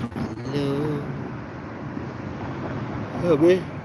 Hello. Help me.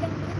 garden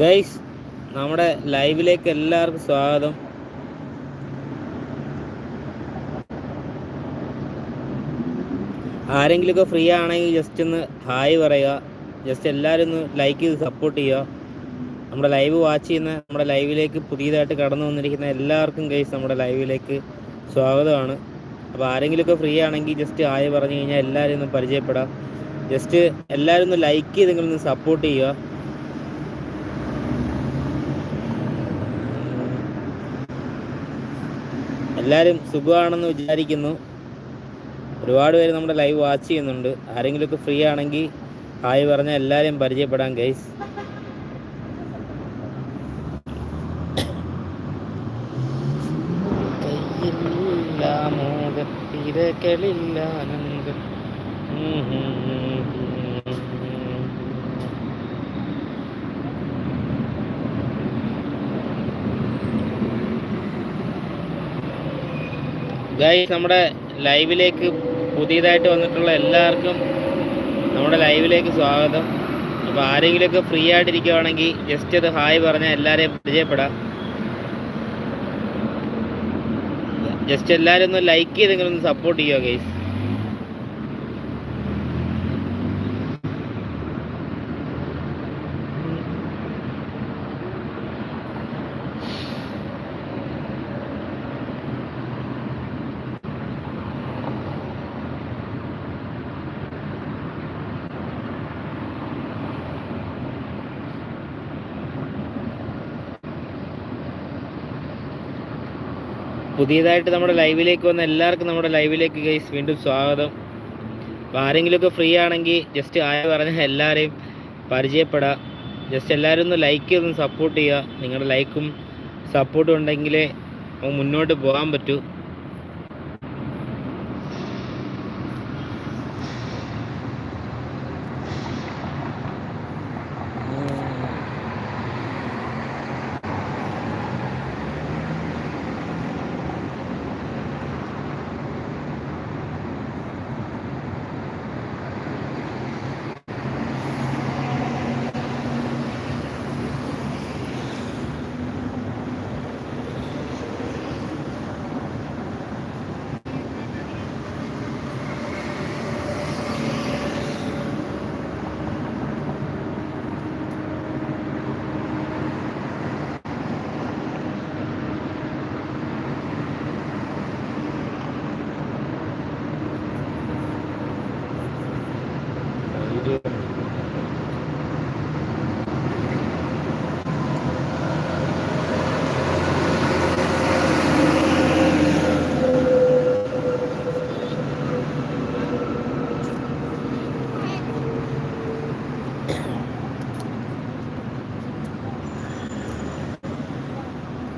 guys നമ്മുടെ ലൈവിലേക്ക് എല്ലാവർക്കും സ്വാഗതം. ആരെങ്കിലുമൊക്കെ ഫ്രീ ആണെങ്കിൽ ജസ്റ്റ് ഒന്ന് ഹായ് പറയുക. ജസ്റ്റ് എല്ലാവരും ഒന്ന് ലൈക്ക് ചെയ്ത് സപ്പോർട്ട് ചെയ്യുക. നമ്മുടെ ലൈവ് വാച്ച് ചെയ്യുന്ന നമ്മുടെ ലൈവിലേക്ക് പുതിയതായിട്ട് കടന്നു വന്നിരിക്കുന്ന എല്ലാവർക്കും ഗൈസ് നമ്മുടെ ലൈവിലേക്ക് സ്വാഗതമാണ്. അപ്പോൾ ആരെങ്കിലുമൊക്കെ ഫ്രീ ആണെങ്കിൽ ജസ്റ്റ് ഹായ് പറഞ്ഞു കഴിഞ്ഞാൽ എല്ലാവരും ഒന്ന് പരിചയപ്പെടാം. ജസ്റ്റ് എല്ലാവരും ഒന്ന് ലൈക്ക് ചെയ്തെങ്കിലും ഒന്ന് സപ്പോർട്ട് ചെയ്യുക. എല്ലാവരും സുഖമാണെന്ന് വിചാരിക്കുന്നു. ഒരുപാട് പേര് നമ്മുടെ ലൈവ് വാച്ച് ചെയ്യുന്നുണ്ട്. ആരെങ്കിലുമൊക്കെ ഫ്രീ ആണെങ്കിൽ ഹായ് പറഞ്ഞാൽ എല്ലാവരെയും പരിചയപ്പെടാം ഗൈസ് ആനന്ദം. ഗൈസ് നമ്മുടെ ലൈവിലേക്ക് പുതിയതായിട്ട് വന്നിട്ടുള്ള എല്ലാവർക്കും നമ്മുടെ ലൈവിലേക്ക് സ്വാഗതം. അപ്പോൾ ആരെങ്കിലുമൊക്കെ ഫ്രീ ആയിട്ടിരിക്കുവാണെങ്കിൽ ജസ്റ്റ് അത് ഹായ് പറഞ്ഞാൽ എല്ലാവരെയും പരിചയപ്പെടാം. ജസ്റ്റ് എല്ലാവരും ഒന്ന് ലൈക്ക് ചെയ്തെങ്കിലും ഒന്ന് സപ്പോർട്ട് ചെയ്യുക ഗൈസ് പുതിയതായിട്ട് നമ്മുടെ ലൈവിലേക്ക് വന്ന എല്ലാവർക്കും നമ്മുടെ ലൈവിലേക്ക് ഗൈസ് വീണ്ടും സ്വാഗതം. അപ്പോൾ ആരെങ്കിലുമൊക്കെ ഫ്രീ ആണെങ്കിൽ ജസ്റ്റ് ആയ പറഞ്ഞ എല്ലാവരെയും പരിചയപ്പെടാം. ജസ്റ്റ് എല്ലാവരും ഒന്ന് ലൈക്ക് ചെയ്തൊന്ന് സപ്പോർട്ട് ചെയ്യുക. നിങ്ങളുടെ ലൈക്കും സപ്പോർട്ടും ഉണ്ടെങ്കിലേ മുന്നോട്ട് പോകാൻ പറ്റൂ.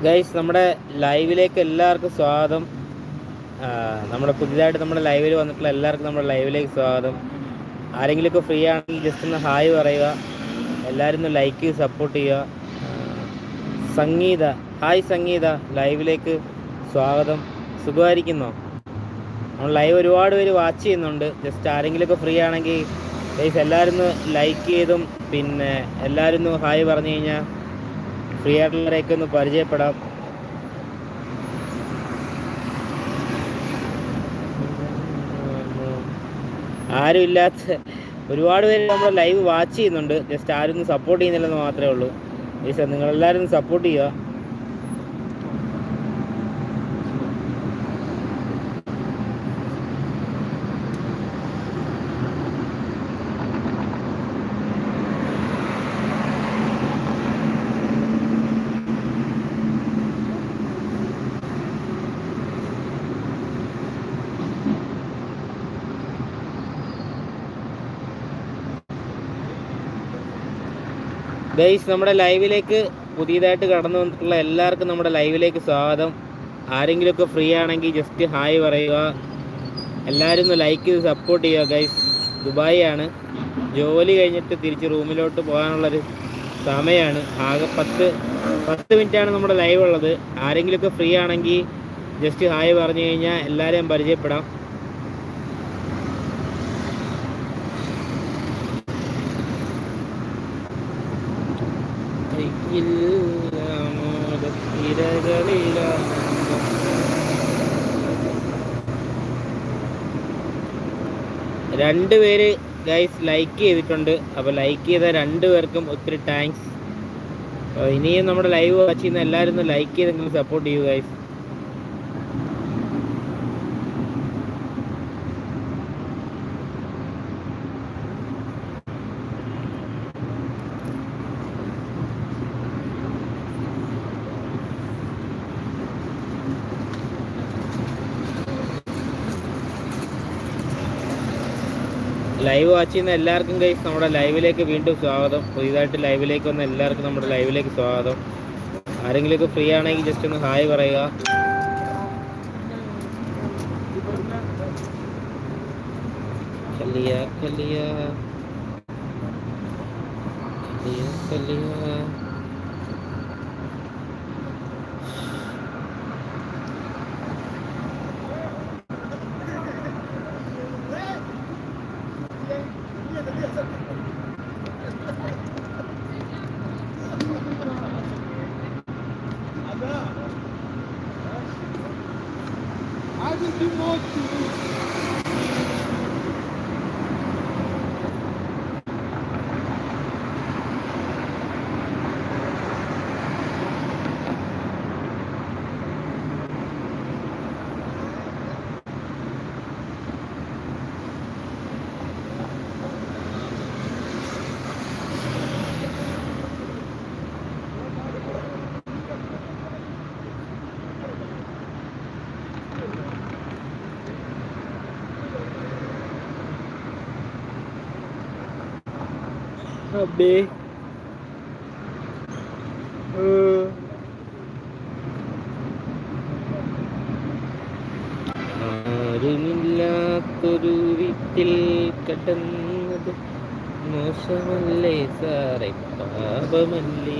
ഗൈസ് നമ്മുടെ ലൈവിലേക്ക് എല്ലാവർക്കും സ്വാഗതം. നമ്മുടെ പുതിയതായിട്ട് നമ്മുടെ ലൈവിൽ വന്നിട്ടുള്ള എല്ലാവർക്കും നമ്മുടെ ലൈവിലേക്ക് സ്വാഗതം. ആരെങ്കിലുമൊക്കെ ഫ്രീ ആണെങ്കിൽ ജസ്റ്റ് ഒന്ന് ഹായ് പറയുക. എല്ലാവരും ഒന്ന് ലൈക്ക് ചെയ്ത് സപ്പോർട്ട് ചെയ്യുക. സംഗീത ഹായ് സംഗീത ലൈവിലേക്ക് സ്വാഗതം. സുഖമായിരിക്കുന്നോ? നമ്മൾ ലൈവ് ഒരുപാട് പേര് വാച്ച് ചെയ്യുന്നുണ്ട്. ജസ്റ്റ് ആരെങ്കിലുമൊക്കെ ഫ്രീ ആണെങ്കിൽ ഗൈസ് എല്ലാവരും ഒന്ന് ലൈക്ക് ചെയ്തും പിന്നെ എല്ലാവരും ഒന്ന് ഹായ് പറഞ്ഞു കഴിഞ്ഞാൽ ഫ്രീ ആയിട്ടുള്ളവരെയൊക്കെ ഒന്ന് പരിചയപ്പെടാം. ആരും ഇല്ലാത്ത ഒരുപാട് പേര് നമ്മൾ ലൈവ് വാച്ച് ചെയ്യുന്നുണ്ട്. ജസ്റ്റ് ആരും സപ്പോർട്ട് ചെയ്യുന്നില്ലെന്ന് മാത്രമേ ഉള്ളൂ. ജസ്റ്റ് നിങ്ങളെല്ലാവരും സപ്പോർട്ട് ചെയ്യുക. ഗൈസ് നമ്മുടെ ലൈവിലേക്ക് പുതിയതായിട്ട് കടന്നു വന്നിട്ടുള്ള എല്ലാവർക്കും നമ്മുടെ ലൈവിലേക്ക് സ്വാഗതം. ആരെങ്കിലുമൊക്കെ ഫ്രീ ആണെങ്കിൽ ജസ്റ്റ് ഹായ് പറയുക. എല്ലാവരും ഒന്ന് ലൈക്ക് ചെയ്ത് സപ്പോർട്ട് ചെയ്യുക ഗൈസ് ദുബായി ആണ്. ജോലി കഴിഞ്ഞിട്ട് തിരിച്ച് റൂമിലോട്ട് പോകാനുള്ളൊരു സമയമാണ് ആകെ പത്ത് പത്ത് മിനിറ്റാണ് നമ്മുടെ ലൈവ് ഉള്ളത്. ആരെങ്കിലുമൊക്കെ ഫ്രീ ആണെങ്കിൽ ജസ്റ്റ് ഹായ് പറഞ്ഞു കഴിഞ്ഞാൽ എല്ലാവരെയും പരിചയപ്പെടാം. രണ്ട് പേര് ഗൈസ് ലൈക്ക് ചെയ്തിട്ടുണ്ട്. അപ്പോൾ ലൈക്ക് ചെയ്ത രണ്ട് പേർക്കും ഒത്തിരി താങ്ക്സ് ഇനിയും നമ്മുടെ ലൈവ് വാച്ച് ചെയ്യുന്ന എല്ലാവരും ലൈക്ക് ചെയ്തെങ്കിലും സപ്പോർട്ട് ചെയ്യൂ ഗൈസ് ലൈവ് വാച്ച് ചെയ്യുന്ന എല്ലാവർക്കും ഗൈസ് നമ്മുടെ ലൈവിലേക്ക് വീണ്ടും സ്വാഗതം. പുതിയതായിട്ട് ലൈവിലേക്ക് വന്ന എല്ലാവർക്കും നമ്മുടെ ലൈവിലേക്ക് സ്വാഗതം. ആരെങ്കിലുമൊക്കെ ഫ്രീ ആണെങ്കിൽ ജസ്റ്റ് ഒന്ന് ഹായ് പറയുക. കലിയ. Águas de അബേ ആരുമില്ലാത്തൊരു വീട്ടിൽ കടന്നത് മോശമല്ലേ സാറേ? പാപമല്ലേ?